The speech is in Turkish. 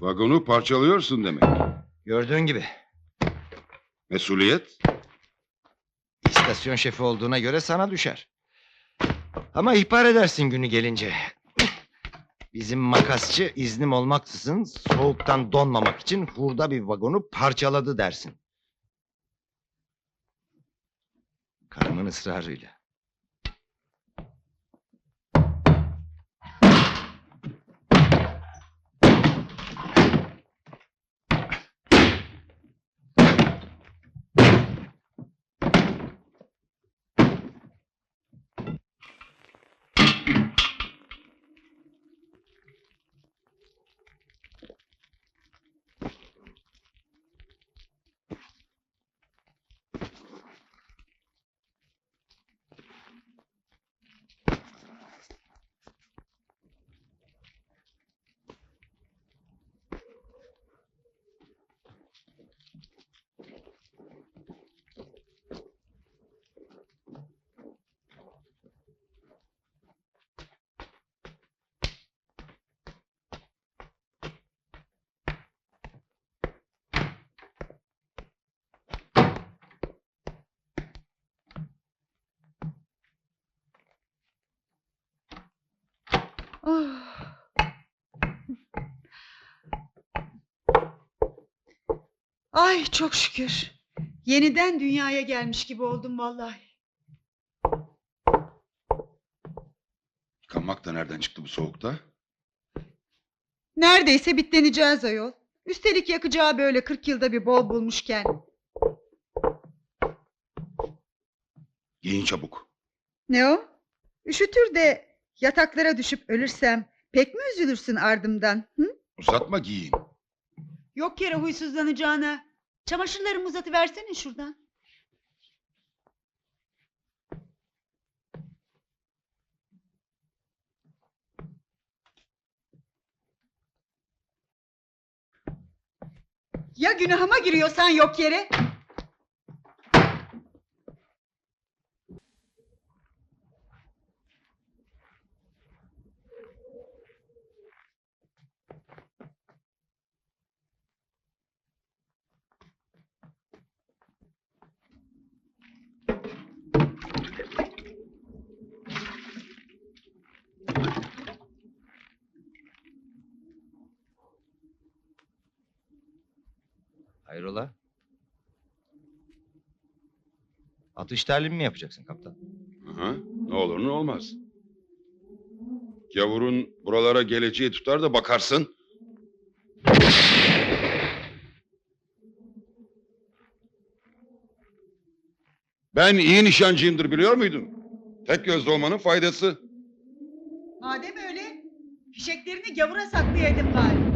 Vagonu parçalıyorsun demek. Gördüğün gibi. Mesuliyet? İstasyon şefi olduğuna göre sana düşer. Ama ihbar edersin günü gelince. Bizim makasçı iznim olmaksızın soğuktan donmamak için hurda bir vagonu parçaladı dersin. Karımın ısrarıyla. Ay çok şükür. Yeniden dünyaya gelmiş gibi oldum vallahi. Yıkanmak da nereden çıktı bu soğukta? Neredeyse bitleneceğiz ayol. Üstelik yakacağı böyle 40 yılda bir bol bulmuşken. Giyin çabuk. Ne o? Üşütür de yataklara düşüp ölürsem pek mi üzülürsün ardımdan? Hı? Uzatma giyin. Yok yere huysuzlanacağına. Çamaşırlarımı uzatıversene şuradan. Ya günahıma giriyorsan yok yere? Hayrola? Atış talimi mi yapacaksın kaptan? Aha, ne olur ne olmaz. Gavurun buralara geleceği tutar da bakarsın. Ben iyi nişancıyımdır biliyor muydun? Tek gözlü olmanın faydası. Madem öyle, fişeklerini gavura saklayaydın bari.